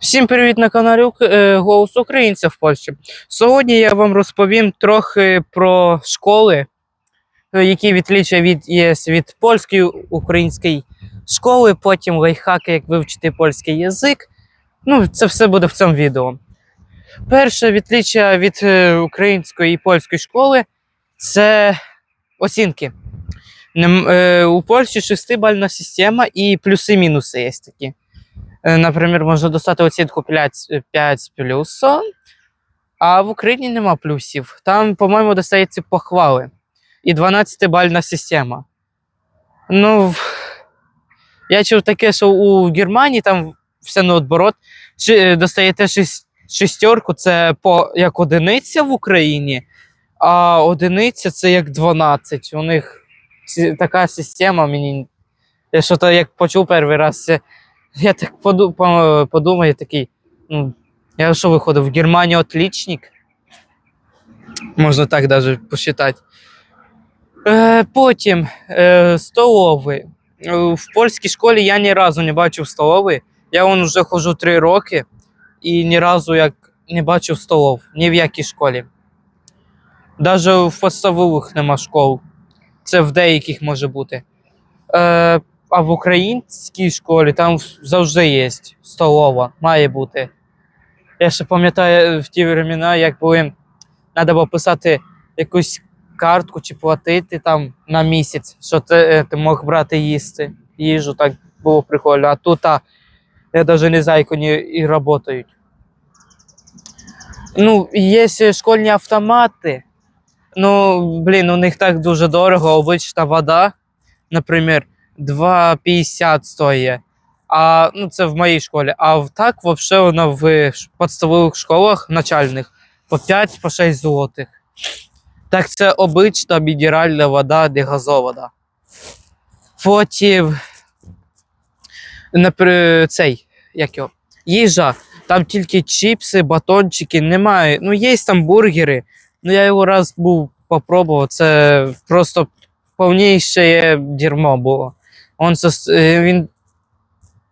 Всім привіт на каналі е, Голос Українця в Польщі. Сьогодні я вам розповім трохи про школи, е, які відлічує від ЄС від польської української школи, потім лайфхаки, як вивчити польський язик. Ну, це все буде в цьому відео. Перше відліччя від е, української і польської школи це оцінки. У Польщі шестибальна система і плюси-мінуси є такі. Е, Наприклад, можна достати оцінку 5, 5 плюсом, а в Україні нема плюсів. Там, по-моєму, достається похвали. І 12-бальна система. Ну, я чув таке, що у Германії там все наоборот. Е, Достаєте шістерку, це по, як одиниця в Україні, а одиниця це як 12. У них така система мені. Я що то як почув перший раз. Я так поду, по- подумаю, такий. Ну, я що виходив? В Германії отличник. Можна так навіть посчитати. Е, потім е, столовий. Е, В польській школі я ні разу не бачив столовий. Я вон вже ходжу три роки і ні разу як не бачив столов. Ні в якій школі. Навіть в подставових нема школ. Це в деяких може бути. Е, а в українській школі там завжди є столова, має бути. Я ще пам'ятаю в ті времена, як були, треба було писати якусь картку чи платити там на місяць, що ти, е, ти мог брати їсти, їжу, так було прикольно. А тут а, я навіть не знаю, як вони і працюють. Ну, є школьні автомати. Ну, блін, у них так дуже дорого, обична вода, наприклад. 2,50 стоїть. А, ну, це в моїй школі. А так, взагалі, вона в підставових школах начальних по 5 по 6 злотих. Так, це обична мінеральна вода, не газована. Потім. Напри... цей, як його? Їжа. Там тільки чіпси, батончики, немає. Ну, є там бургери. Ну, я його раз був попробував. Це просто повніше дерьмо було. Он е, він,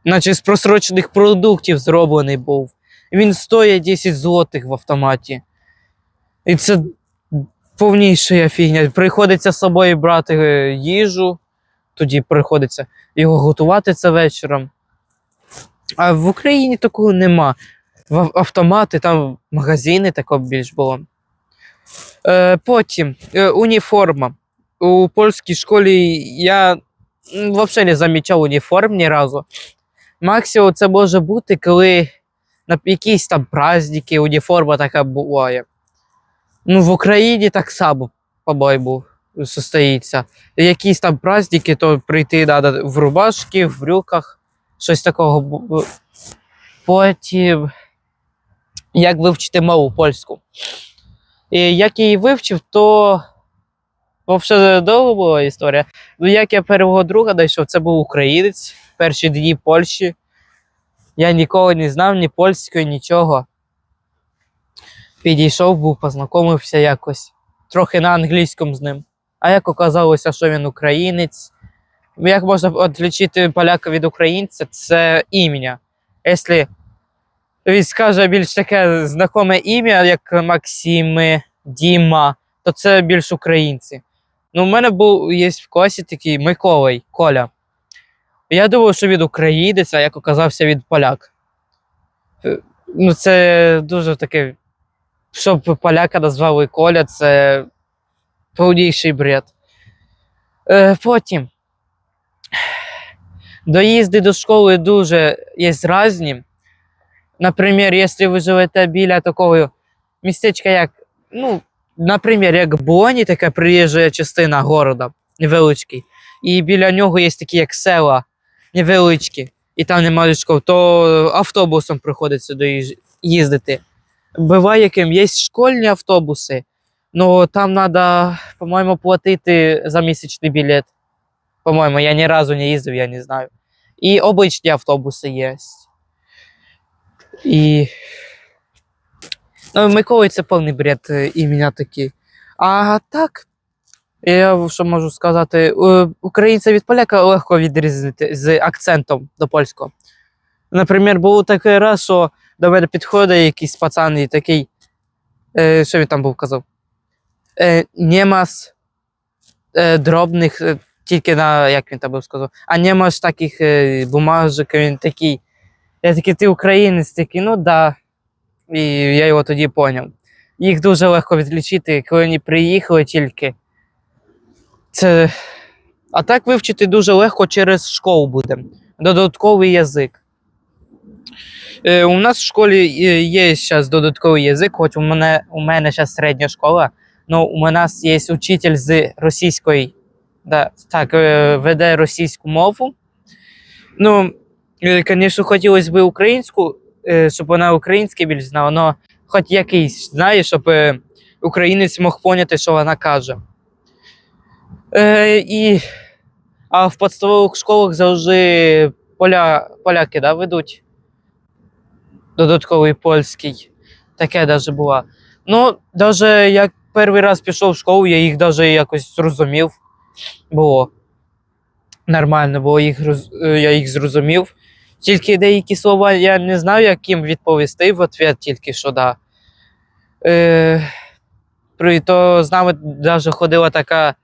наче з просрочених продуктів зроблений був. Він стоїть 10 злотих в автоматі. І це повніша фігня. Приходиться з собою брати е, їжу, тоді приходиться його готувати це вечором. А в Україні такого нема. В автомати, там магазини такого більш було. Е, потім е, уніформа. У польській школі я взагалі не замічав уніформ ні разу. Максимум це може бути, коли на якісь там праздники уніформа така буває. Ну, в Україні так само, по-моєму, состоїться. Якісь там праздники, то прийти треба в рубашки, в брюках, щось такого. Потім, як вивчити мову польську. І як я її вивчив, то взагалі довго була історія. Ну, як я першого друга знайшов, це був українець, перші дні Польщі. Я ніколи не знав ні польської, нічого. Підійшов, був, познайомився якось. Трохи на англійському з ним. А як оказалося, що він українець. Як можна відлічити поляка від українця, це ім'я. Якщо він скаже більш таке знакоме ім'я, як Максим, Діма, то це більш українці. Ну, у мене був є в класі такий Миколай Коля. Я думав, що він українець, а як оказався він поляк. Е, Ну, це дуже таке. Щоб поляка назвали Коля, це повніший бред. Е, потім. Доїзди до школи дуже є різні. Наприклад, якщо ви живете біля такого містечка, як, ну, наприклад, як Боні, така приїжджа частина города, невеличкий, і біля нього є такі як села невеличкі, і там немає школ, то автобусом приходиться доїж- їздити. Буває, яким є школьні автобуси, але там треба, по-моєму, платити за місячний білет. По-моєму, я ні разу не їздив, я не знаю. І обичні автобуси є. І. Ну, Миколай це повний бред е, імені такі. А так, я що можу сказати, е, українця від поляка легко відрізнити з акцентом до польського. Наприклад, був такий раз, що до мене підходить якийсь пацан і такий. Е, що він там був казав? Е, е, дробних, е, тільки на, як він там був сказав, а нємас таких е, бумажок, він такий. Я такий, ти українець, такий, ну да. І я його тоді поняв. Їх дуже легко відлічити, коли вони приїхали тільки. Це. А так вивчити дуже легко через школу буде. Додатковий язик. Е, у нас в школі е, є зараз додатковий язик, хоч у мене, у мене зараз середня школа, але у нас є учитель з російської, да, так, е, веде російську мову. Ну, звісно, хотілося б українську, е, щоб вона українське більш знала, але хоч якийсь, знає, щоб е, українець мог поняти, що вона каже. Е, і, а в підставових школах завжди поля, поляки да, ведуть додатковий польський. Таке навіть було. Ну, навіть як перший раз пішов в школу, я їх навіть якось зрозумів. Було нормально, бо їх, е, я їх зрозумів. Тільки деякі слова я не знаю, як їм відповісти в ответ, тільки що да. Е, при то з нами навіть ходила така.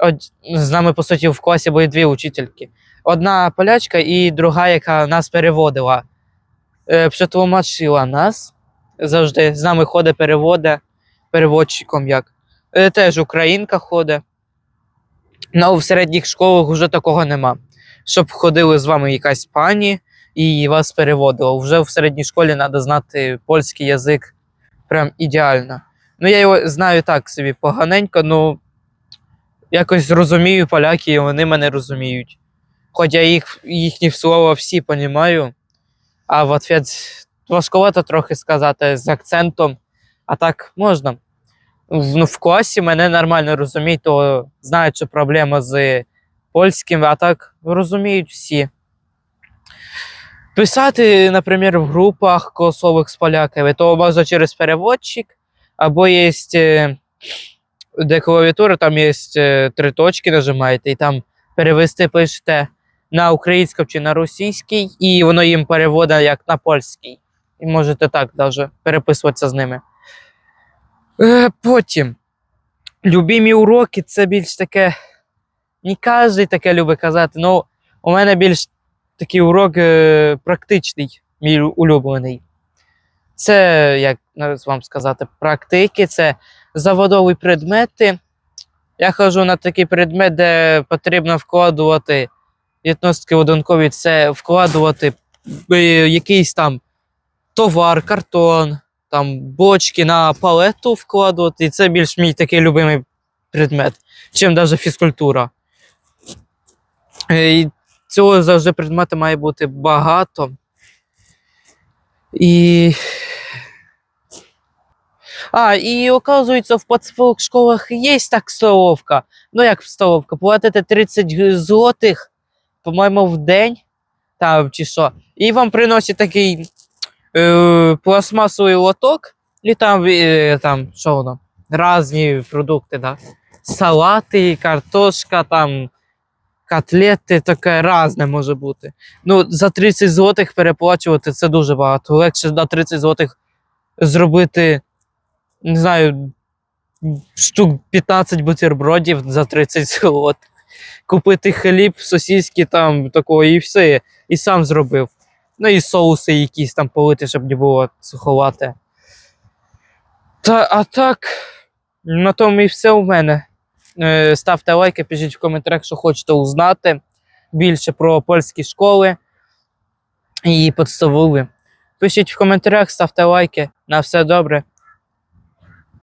од- З нами, по суті, в класі були дві учительки. Одна полячка і друга, яка нас переводила е, притолмачила нас. Завжди з нами ходить переводе, переводчиком як. Е, теж українка ходить. Ну, в середніх школах вже такого нема. Щоб ходили з вами якась пані і вас переводила. Вже в середній школі треба знати польський язик прям ідеально. Ну, я його знаю так собі поганенько, ну якось зрозумію поляки, і вони мене розуміють. Хоч я їх, їхні слова всі понімаю, а в ответ важковато трохи сказати з акцентом, а так можна. В, ну, в класі мене нормально розуміють, то знають, що проблема з польським, а так розуміють всі. Писати, наприклад, в групах голосових з поляками, то можна через переводчик, або є е, де клавіатура, там є е, три точки, нажимаєте, і там перевести пишете на українську чи на російський, і воно їм переводить як на польський. І можете так навіть переписуватися з ними. Е, потім. Любімі уроки це більш таке. Не кожен таке любить казати. Ну, у мене більш такий урок е, практичний, мій улюблений. Це, як вам сказати, практики, це заводові предмети. Я хожу на такий предмет, де потрібно вкладувати відносики одинкові, це вкладувати е, якийсь там товар, картон, там бочки на палету вкладувати. І це більш мій такий любимий предмет, чим навіть фізкультура. Е, цього завжди предмету має бути багато. І. А, і оказується, в школах є так столовка. Ну, як столовка, платите 30 злотих, по-моєму, в день, там чи що. І вам приносять такий е, пластмасовий лоток, і там, е, там що воно, різні продукти, да? салати, картошка, там, котлети, таке різне може бути. Ну, за 30 злотих переплачувати це дуже багато. Легше на 30 злотих зробити, не знаю, штук 15 бутербродів за 30 злотих. Купити хліб, сосиски там такого і все. І сам зробив. Ну і соуси якісь там полити, щоб не було суховате. Та, а так, на тому і все у мене. Е, Ставте лайки, пишіть в коментарях, що хочете узнати більше про польські школи і підставові. Пишіть в коментарях, ставте лайки. На все добре.